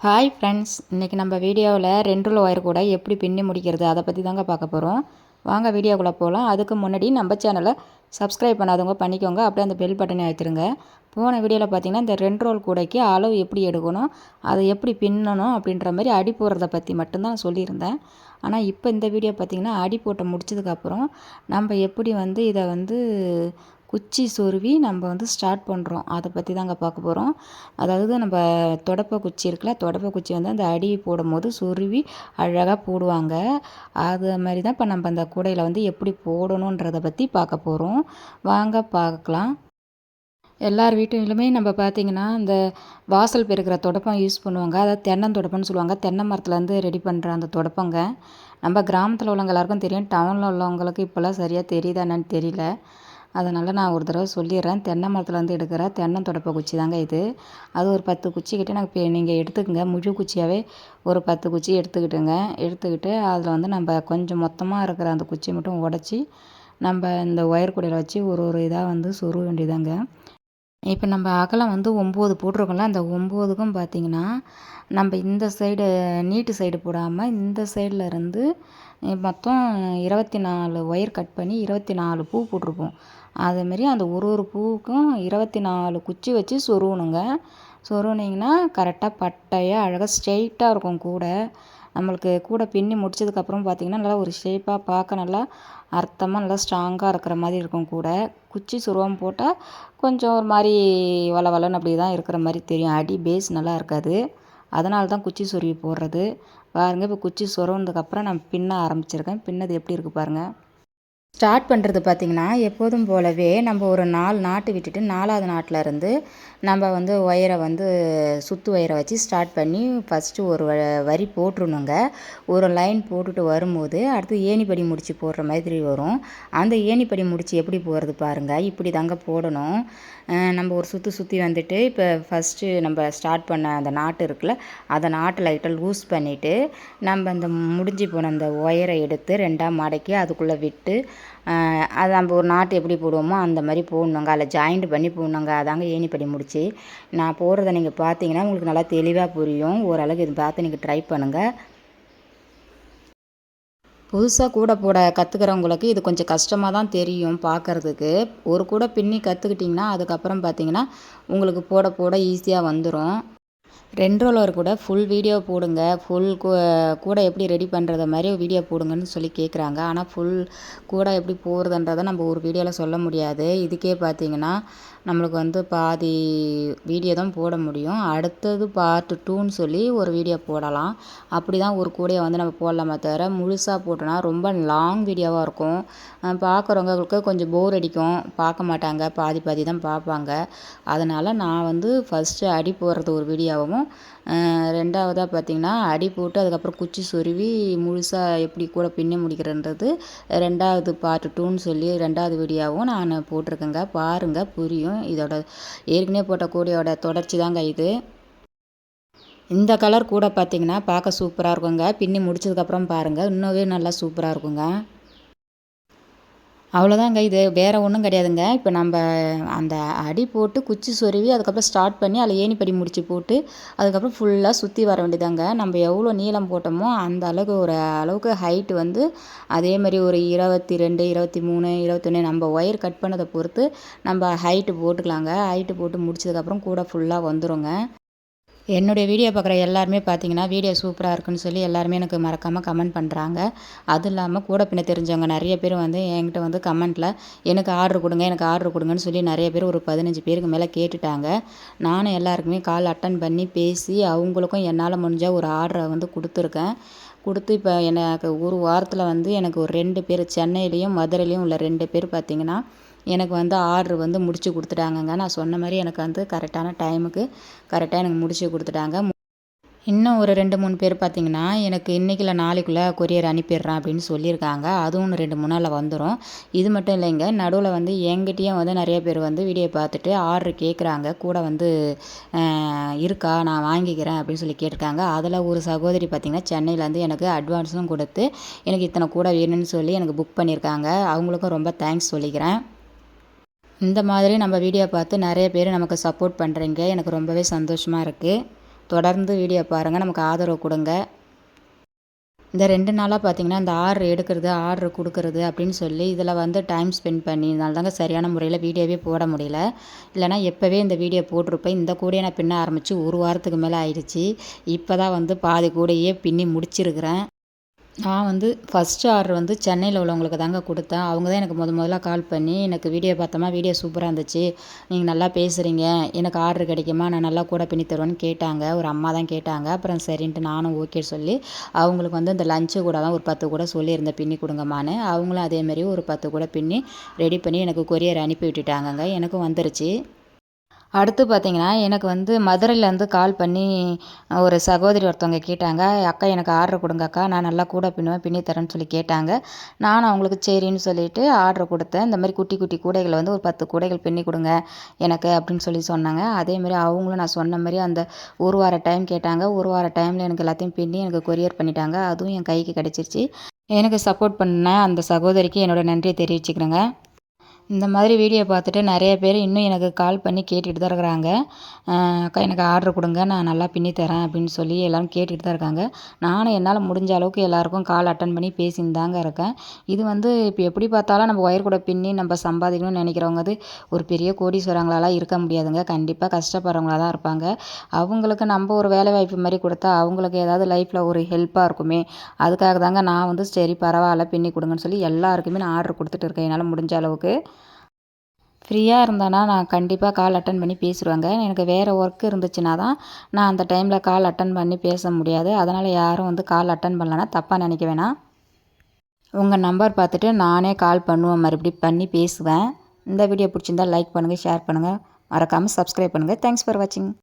Hi friends இன்றைக்கி நம்ம வீடியோவில் ரெண்டுல ஒயர் கூட எப்படி பின்னி முடிக்கிறது அதை பற்றி தாங்க பார்க்க போகிறோம் வாங்க வீடியோக்குள்ளே போகலாம் அதுக்கு முன்னாடி நம்ம சேனலை சப்ஸ்கிரைப் பண்ணாதவங்க பண்ணிக்கோங்க. அப்படியே அந்த பெல் பட்டனை அழுத்திருங்க. போன வீடியோவில் பார்த்தீங்கன்னா இந்த ரெண்டு ரோல் கூடைக்கு அளவு எப்படி எடுக்கணும் அதை எப்படி பின்னணும் அப்படின்ற மாதிரி அடி போடுறத பற்றி மட்டும்தான் சொல்லியிருந்தேன். ஆனால் இப்போ இந்த வீடியோ பார்த்திங்கன்னா அடி போட்டு முடிச்சதுக்கப்புறம் நம்ம எப்படி வந்து இதை வந்து குச்சி சொருவி நம்ம வந்து ஸ்டார்ட் பண்ணுறோம் அதை பற்றி தாங்க பார்க்க போகிறோம் அதாவது நம்ம தொடப்ப குச்சி இருக்குல்ல தொடப்ப குச்சி வந்து அந்த அடி போடும்போது சொருவி அழகாக போடுவாங்க. அது மாதிரி தான் இப்போ நம்ம அந்த கூடையில் வந்து எப்படி போடணுன்றதை பற்றி பார்க்க போகிறோம் வாங்க பார்க்கலாம். எல்லார் வீட்டிலுமே நம்ம பார்த்திங்கன்னா இந்த வாசல் பெருக்கிற தொடப்பம் யூஸ் பண்ணுவாங்க. அதாவது தென்னந்தொடப்பம்னு சொல்லுவாங்க. தென்னை மரத்துலேருந்து ரெடி பண்ணுற அந்த தொடப்பங்க. நம்ம கிராமத்தில் உள்ளவங்க எல்லாருக்கும் தெரியும். டவுனில் உள்ளவங்களுக்கு இப்போல்லாம் சரியாக தெரியுதா என்னன்னு தெரியல. அதனால் நான் ஒரு தடவை சொல்லிடுறேன். தென்னை மரத்துலேருந்து எடுக்கிற தென்னந்தொடப்ப குச்சி தாங்க இது. அது ஒரு பத்து குச்சி கிட்டே எனக்கு இப்போ நீங்கள் எடுத்துக்கங்க. முழு குச்சியாகவே ஒரு பத்து குச்சி எடுத்துக்கிட்டுங்க. எடுத்துக்கிட்டு அதில் வந்து நம்ம கொஞ்சம் மொத்தமாக இருக்கிற அந்த குச்சியை மட்டும் உடச்சி நம்ம இந்த ஒயர் கூடையில் வச்சு ஒரு ஒரு இதாக வந்து சொருக வேண்டியதாங்க. இப்போ நம்ம அகலம் வந்து ஒம்பது போட்டிருக்கோம்ல அந்த ஒம்போதுக்கும் பார்த்திங்கன்னா நம்ம இந்த சைடு நீட்டு சைடு போடாமல் இந்த சைடில் இருந்து மொத்தம் இருபத்தி நாலு ஒயர் கட் பண்ணி இருபத்தி நாலு பூ போட்டிருப்போம். அதேமாரி அந்த ஒரு ஒரு பூவுக்கும் இருபத்தி நாலு குச்சி வச்சு சொருகணுங்க. சொருவினிங்கன்னா கரெக்டாக பட்டையாக அழகாக ஸ்ட்ரெயிட்டாக இருக்கும் கூடை. நம்மளுக்கு கூட பின்னி முடிச்சதுக்கப்புறம் பார்த்திங்கன்னா நல்லா ஒரு ஷேப்பாக பார்க்க நல்லா அர்த்தமாக நல்லா ஸ்ட்ராங்காக இருக்கிற மாதிரி இருக்கும் கூட. குச்சி சுருவம் போட்டால் கொஞ்சம் ஒரு மாதிரி வள வளன்னு அப்படி தான் இருக்கிற மாதிரி தெரியும். அடி பேஸ் நல்லா இருக்காது. அதனால தான் குச்சி சொருவி போடுறது. பாருங்கள் இப்போ குச்சி சொருவினதுக்கப்புறம் நான் பின்ன ஆரம்பிச்சிருக்கேன். பின்னது எப்படி இருக்குது பாருங்கள் ஸ்டார்ட் பண்ணுறது பார்த்திங்கன்னா எப்போதும் போலவே நம்ம ஒரு நாலு நாட்டு விட்டுட்டு நாலாவது நாட்டில் இருந்து நம்ம வந்து ஒயரை வந்து சுற்று ஒயரை வச்சு ஸ்டார்ட் பண்ணி ஃபஸ்ட்டு ஒரு வரி போட்டுருணுங்க ஒரு லைன் போட்டுட்டு வரும்போது அடுத்து ஏணிப்படி முடிச்சு போடுற மாதிரி வரும். அந்த ஏணிப்படி முடிச்சு எப்படி போகிறது பாருங்கள் இப்படி தாங்க போடணும். நம்ம ஒரு சுற்றி சுற்றி வந்துட்டு இப்போ ஃபஸ்ட்டு நம்ம ஸ்டார்ட் பண்ண அந்த நாட்டு இருக்குல்ல அதை நாட்டு லைட்டை லூஸ் பண்ணிவிட்டு நம்ம அந்த முடிஞ்சு போன அந்த ஒயரை எடுத்து ரெண்டாக மடக்கி அதுக்குள்ளே விட்டு அது நம்ம ஒரு நாட்டு எப்படி போடுவோமோ அந்த மாதிரி போடணுங்க. அதில் ஜாயிண்ட் பண்ணி போடணுங்க. அதாங்க ஏணிப்படி முடிச்சு. நான் போடுறத நீங்கள் பார்த்தீங்கன்னா உங்களுக்கு நல்லா தெளிவாக புரியும். ஓரளவுக்கு இது பார்த்து நீங்கள் ட்ரை பண்ணுங்கள் புதுசாக கூட போட கற்றுக்கிறவங்களுக்கு இது கொஞ்சம் கஷ்டமாக தான் தெரியும் பார்க்குறதுக்கு. ஒரு கூட பின்னி கற்றுக்கிட்டிங்கன்னா அதுக்கப்புறம் பார்த்தீங்கன்னா உங்களுக்கு போட போட ஈஸியாக வந்துடும் ரெண்டு ரோலர் கூட ஃபுல் வீடியோ போடுங்க. ஃபுல் கூட எப்படி ரெடி பண்ணுறத மாதிரி வீடியோ போடுங்கன்னு சொல்லி கேட்குறாங்க ஆனால் ஃபுல் கூட எப்படி போகிறதுன்றதை நம்ம ஒரு வீடியோவில் சொல்ல முடியாது. இதுக்கே பார்த்தீங்கன்னா நம்மளுக்கு வந்து பாதி வீடியோ தான் போட முடியும். அடுத்தது பார்ட் டூன்னு சொல்லி ஒரு வீடியோ போடலாம். அப்படி தான் ஒரு கூடையை வந்து நம்ம போடலாமே தவிர முழுசாக போட்டோன்னா ரொம்ப லாங் வீடியோவாக இருக்கும். பார்க்குறவங்களுக்கு கொஞ்சம் போர் அடிக்கும். பார்க்க மாட்டாங்க. பாதி பாதி தான் பார்ப்பாங்க. அதனால் நான் வந்து ஃபஸ்ட்டு அடி போடுறது ஒரு வீடியோவும் ரெண்டாவதாக பார்த்திங்கன்னா அடி போட்டு அதுக்கப்புறம் குச்சி சொருவி முழுசாக எப்படி கூட பின்னி முடிக்கிறன்றது ரெண்டாவது பார்ட் டூன்னு சொல்லி ரெண்டாவது வீடியோவும் நான் போட்டிருக்கேங்க. பாருங்கள் புரியும். இதோட ஏற்கனவே போட்ட கூடையோட தொடர்ச்சி தாங்க இது. இந்த கலர் கூட பார்த்திங்கன்னா பார்க்க சூப்பராக இருக்குங்க. பின்னி முடிச்சதுக்கப்புறம் பாருங்கள் இன்னவே நல்லா சூப்பராக இருக்குங்க. அவ்வளோதாங்க இது வேறு ஒன்றும் கிடையாதுங்க. இப்போ நம்ம அந்த அடி போட்டு குச்சி சொருவி அதுக்கப்புறம் ஸ்டார்ட் பண்ணி அதில் ஏணிப்படி முடிச்சு போட்டு அதுக்கப்புறம் ஃபுல்லாக சுற்றி வர வேண்டியதாங்க நம்ம எவ்வளோ நீளம் போட்டோமோ அந்த அளவுக்கு ஒரு அளவுக்கு ஹைட்டு வந்து அதே மாதிரி ஒரு இருபத்தி ரெண்டு இருபத்தி மூணு இருபத்தொன்று நம்ம ஒயர் கட் பண்ணதை பொறுத்து நம்ம ஹைட்டு போட்டுக்கலாங்க. ஹைட்டு போட்டு முடிச்சதுக்கப்புறம் கூட ஃபுல்லாக வந்துடுங்க என்னுடைய வீடியோ பார்க்குற எல்லாருமே பார்த்தீங்கன்னா வீடியோ சூப்பராக இருக்குன்னு சொல்லி எல்லாருமே எனக்கு மறக்காமல் கமெண்ட் பண்ணுறாங்க அதுவும் இல்லாமல் கூட பின்ன தெரிஞ்சவங்க நிறைய பேர் வந்து என்கிட்ட வந்து கமெண்ட்டில் எனக்கு ஆர்டர் கொடுங்க எனக்கு ஆர்டர் கொடுங்கன்னு சொல்லி நிறைய பேர் ஒரு பதினஞ்சு பேருக்கு மேலே கேட்டுட்டாங்க. நானும் எல்லாருக்குமே கால் அட்டன் பண்ணி பேசி அவங்களுக்கும் என்னால் முடிஞ்சால் ஒரு ஆர்டரை வந்து கொடுத்துருக்கேன். கொடுத்து இப்போ எனக்கு ஒரு வாரத்தில் வந்து எனக்கு ஒரு ரெண்டு பேர் சென்னையிலையும் மதுரையிலையும் உள்ள ரெண்டு பேர் பார்த்திங்கன்னா எனக்கு வந்து ஆர்ட்ரு வந்து முடித்து கொடுத்துட்டாங்கங்க. நான் சொன்ன மாதிரி எனக்கு வந்து கரெக்டான டைமுக்கு கரெக்டாக எனக்கு முடித்து கொடுத்துட்டாங்க. இன்னும் ஒரு ரெண்டு மூணு பேர் பார்த்திங்கன்னா எனக்கு இன்றைக்கி இல்லை நாளைக்குள்ளே கொரியர் அனுப்பிடுறேன் அப்படின்னு சொல்லியிருக்காங்க. அதுவும் ரெண்டு மூணு நாளில் வந்துடும் இது மட்டும் இல்லைங்க நடுவில் வந்து எங்கிட்டேயும் வந்து நிறைய பேர் வந்து வீடியோ பார்த்துட்டு ஆர்டர் கேட்குறாங்க கூட வந்து இருக்கா நான் வாங்கிக்கிறேன் அப்படின்னு சொல்லி கேட்டிருக்காங்க. அதில் ஒரு சகோதரி பார்த்திங்கன்னா சென்னையிலேருந்து எனக்கு அட்வான்ஸும் கொடுத்து எனக்கு இத்தனை கூட வேணும்னு சொல்லி எனக்கு புக் பண்ணியிருக்காங்க. அவங்களுக்கும் ரொம்ப தேங்க்ஸ் சொல்லிக்கிறேன். இந்த மாதிரி நம்ம வீடியோ பார்த்து நிறைய பேர் நமக்கு சப்போர்ட் பண்ணுறீங்க எனக்கு ரொம்பவே சந்தோஷமாக இருக்குது தொடர்ந்து வீடியோ பாருங்கள் நமக்கு ஆதரவு கொடுங்க. இந்த ரெண்டு நாளாக பார்த்தீங்கன்னா இந்த ஆர்டர் எடுக்கிறது ஆர்டர் கொடுக்கறது அப்படின்னு சொல்லி இதில் வந்து டைம் ஸ்பெண்ட் பண்ணினால தாங்க சரியான முறையில் வீடியோவே போட முடியல. இல்லைனா எப்போவே இந்த வீடியோ போட்டிருப்பேன். இந்த கூடையை நான் பின்ன ஆரம்பித்து ஒரு வாரத்துக்கு மேலே ஆயிடுச்சு. இப்போ தான் வந்து பாதி கூடையே பின்னி முடிச்சிருக்கிறேன். நான் வந்து ஃபஸ்ட்டு ஆர்டர் வந்து சென்னையில் உள்ளவங்களுக்கு தாங்க கொடுத்தேன். அவங்க தான் எனக்கு முத முதல்ல கால் பண்ணி எனக்கு வீடியோ பார்த்தோமா? வீடியோ சூப்பராக இருந்துச்சு. நீங்கள் நல்லா பேசுகிறீங்க எனக்கு ஆர்டர் கிடைக்குமா? நான் நல்லா கூட பின்னி தருவேன்னு கேட்டாங்க. ஒரு அம்மா தான் கேட்டாங்க. அப்புறம் சரின்ட்டு நானும் ஓகே சொல்லி அவங்களுக்கு வந்து இந்த லஞ்சு கூட தான் ஒரு பத்து கூட சொல்லியிருந்தேன். பின்னி கொடுங்கம்மான்னு. அவங்களும் அதேமாரி ஒரு பத்து கூட பின்னி ரெடி பண்ணி எனக்கு கொரியர் அனுப்பி விட்டுட்டாங்கங்க. எனக்கும் வந்துருச்சு. அடுத்து பார்த்தீங்கன்னா எனக்கு வந்து மதுரையிலேருந்து கால் பண்ணி ஒரு சகோதரி ஒருத்தவங்க கேட்டாங்க. அக்கா எனக்கு ஆர்டர் கொடுங்க அக்கா. நான் நல்லா கூட பின்னுவேன் பின்னி தரேன்னு சொல்லி கேட்டாங்க. நானும் அவங்களுக்கு சரின்னு சொல்லிட்டு ஆர்டர் கொடுத்தேன். இந்த மாதிரி குட்டி குட்டி கூடைகளை வந்து ஒரு பத்து கூடைகள் பின்னி கொடுங்க எனக்கு அப்படின்னு சொல்லி சொன்னாங்க. அதேமாதிரி அவங்களும் நான் சொன்ன மாதிரி அந்த ஒரு வார டைம் கேட்டாங்க. ஒரு வார டைமில் எனக்கு எல்லாத்தையும் பின்னி எனக்கு கொரியர் பண்ணிட்டாங்க. அதுவும் என் கைக்கு கிடச்சிருச்சு. எனக்கு சப்போர்ட் பண்ண அந்த சகோதரிக்கு என்னோடய நன்றியை தெரிவிச்சுக்கிறேங்க. இந்த மாதிரி வீடியோ பார்த்துட்டு நிறைய பேர் இன்னும் எனக்கு கால் பண்ணி கேட்டுகிட்டு தான் இருக்கிறாங்க. அக்கா எனக்கு ஆர்டர் கொடுங்க நான் நல்லா பின்னி தரேன் அப்படின்னு சொல்லி எல்லோரும் கேட்டுகிட்டு தான் இருக்காங்க. நானும் என்னால் முடிஞ்ச அளவுக்கு எல்லாருக்கும் கால் அட்டன் பண்ணி பேசின்னு தாங்க இருக்கேன். இது வந்து இப்போ எப்படி பார்த்தாலும் நம்ம ஒயர் கூட பின்னி நம்ம சம்பாதிக்கணும்னு நினைக்கிறவங்க அது ஒரு பெரிய கோடீஸ்வரங்களாலாம் இருக்க முடியாதுங்க. கண்டிப்பாக கஷ்டப்படுறவங்களாக தான் இருப்பாங்க. அவங்களுக்கு நம்ம ஒரு வேலை வாய்ப்பு மாதிரி கொடுத்தா அவங்களுக்கு ஏதாவது லைஃப்பில் ஒரு ஹெல்ப்பாக இருக்குமே. அதுக்காக தாங்க நான் வந்து சரி பரவாயில்ல பின்னி கொடுங்கன்னு சொல்லி எல்லாருக்குமே நான் ஆர்டர் கொடுத்துட்டு இருக்கேன். என்னால் முடிஞ்ச அளவுக்கு. ஃப்ரீயாக இருந்தேன்னா நான் கண்டிப்பாக கால் அட்டன் பண்ணி பேசிடுவேங்க. எனக்கு வேறு ஒர்க் இருந்துச்சுன்னா தான் நான் அந்த டைமில் கால் அட்டன் பண்ணி பேச முடியாது. அதனால் யாரும் வந்து கால் அட்டன் பண்ணலன்னா தப்பாக நினைக்க வேணாம். உங்கள் நம்பர் பார்த்துட்டு நானே கால் பண்ணுவேன். மறுபடி பண்ணி பேசுவேன். இந்த வீடியோ பிடிச்சிருந்தால் லைக் பண்ணுங்கள் ஷேர் பண்ணுங்கள் மறக்காமல் சப்ஸ்கிரைப் பண்ணுங்கள் தேங்க்ஸ் ஃபார் வாட்சிங்